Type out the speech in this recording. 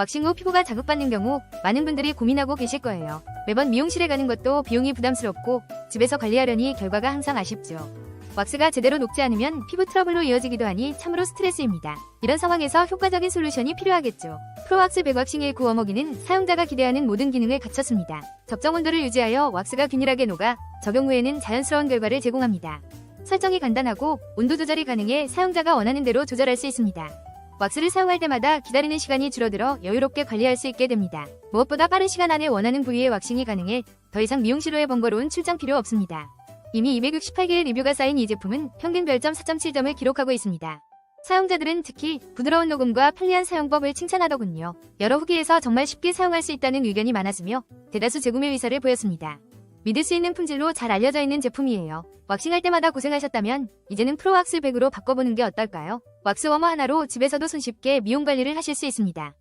왁싱 후 피부가 자극받는 경우 많은 분들이 고민하고 계실 거예요. 매번 미용실에 가는 것도 비용이 부담스럽고 집에서 관리하려니 결과가 항상 아쉽죠. 왁스가 제대로 녹지 않으면 피부 트러블로 이어지기도 하니 참으로 스트레스입니다. 이런 상황에서 효과적인 솔루션이 필요하겠죠. 프로왁스 백왁싱의 구워먹이는 사용자가 기대하는 모든 기능을 갖췄습니다. 적정 온도를 유지하여 왁스가 균일하게 녹아 적용 후에는 자연스러운 결과를 제공합니다. 설정이 간단하고 온도 조절이 가능해 사용자가 원하는 대로 조절할 수 있습니다. 왁스를 사용할 때마다 기다리는 시간이 줄어들어 여유롭게 관리할 수 있게 됩니다. 무엇보다 빠른 시간 안에 원하는 부위의 왁싱이 가능해 더 이상 미용실로의 번거로운 출장 필요 없습니다. 이미 268개의 리뷰가 쌓인 이 제품은 평균 별점 4.7점을 기록하고 있습니다. 사용자들은 특히 부드러운 녹음과 편리한 사용법을 칭찬하더군요. 여러 후기에서 정말 쉽게 사용할 수 있다는 의견이 많았으며 대다수 재구매 의사를 보였습니다. 믿을 수 있는 품질로 잘 알려져 있는 제품이에요. 왁싱할 때마다 고생하셨다면 이제는 프로왁스 백으로 바꿔보는 게 어떨까요? 왁스 워머 하나로 집에서도 손쉽게 미용 관리를 하실 수 있습니다.